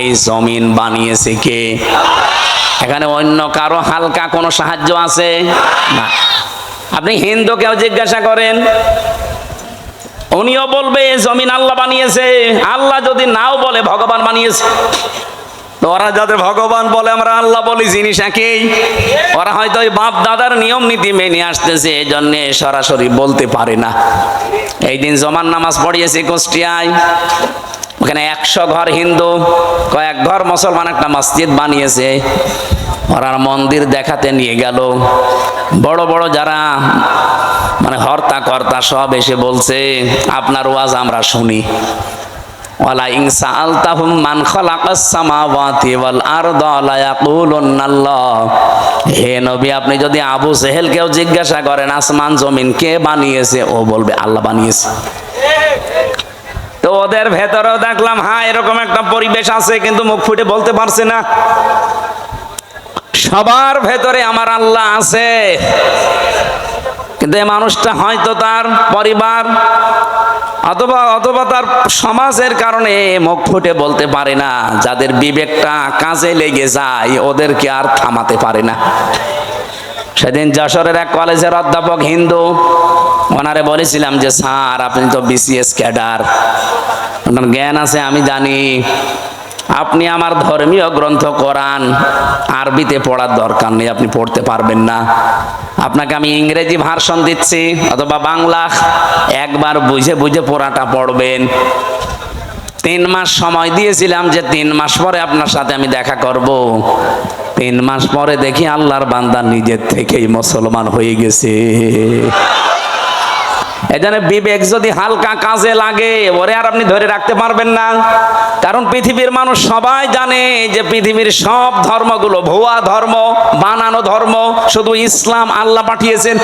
এই জমিন বানিয়েছে কে? এখানে অন্য কারও হালকা কোনো সাহায্য আছে? না। আপনি হিন্দুকেও জিজ্ঞাসা করেন। উনিও বলবে জমিন আল্লাহ বানিয়েছে। আল্লাহ যদি নাও বলে ভগবান বানিয়েছে। ওরা যাদের ভগবান বলে, আমরা আল্লাহ বলি, জিনিস একই। ওরা হয়তো ওই বাপ দাদার নিয়ম নীতি মেনে আসতেছে এই জন্যে সরাসরি বলতে পারে না। এই দিন জমান নামাজ পড়িয়েছে কুষ্টিয়ায়। ওখানে একশো ঘর হিন্দু, কয়েক ঘর মুসলমান একটা মসজিদ বানিয়েছে। ওরা মন্দির দেখাতে নিয়ে গেল। বড় বড় যারা মানে হর্তা কর্তা সব এসে বলছে, আপনার ওয়াজ আমরা শুনি। ওয়ালা ইনসা আলতাহুম মান খালাকাস সামাওয়াতি ওয়াল আরদা লা আপনি যদি আবু সেহেলকেও জিজ্ঞাসা করেন, আসমান, জমিন কে বানিয়েছে? ও বলবে, আল্লাহ বানিয়েছে। ওদের ভেতরেও দেখলাম হ্যাঁ এরকম একটা পরিবেশ আছে, কিন্তু মুখ ফুটে বলতে পারছে না। সবার ভেতরে আমার আল্লাহ আছে। কিন্তু এই মানুষটা হয়তো তার পরিবার অথবা অথবা তার সমাজের কারণে মুখ ফুটে বলতে পারে না, যাদের বিবেকটা কাজে লেগে যায়, ওদেরকে আর থামাতে পারে না। সেদিন যশোরের এক কলেজের অধ্যাপক হিন্দু ওনারে বলেছিলাম যে, স্যার, আপনি তো বিসিএস ক্যাডার। আপনার জ্ঞান আছে, আমি জানি। আপনি আমার ধর্মীয় গ্রন্থ, কোরআন, আরবিতে পড়ার দরকার নেই, আপনি পড়তে পারবেন না। আপনাকে আমি ইংরেজি ভার্সন দিচ্ছি, অথবা বাংলা। একবার বুঝে বুঝে পড়াটা পড়বেন। তিন মাস সময় দিয়েছিলাম যে, তিন মাস পরে আপনার সাথে আমি দেখা করব। তিন মাস পরে দেখি আল্লাহর বান্দা নিজের থেকেই মুসলমান হয়ে গেছে। এজন্য বিবেক যদি হালকা কাজে লাগে, ওরে আর আপনি ধরে রাখতে পারবেন না। কারণ পৃথিবীর মানুষ সবাই জানে যে পৃথিবীর সব ধর্মগুলো ভুয়া ধর্ম, বানানো ধর্ম, শুধু ইসলাম আল্লাহ পাঠিয়েছেন।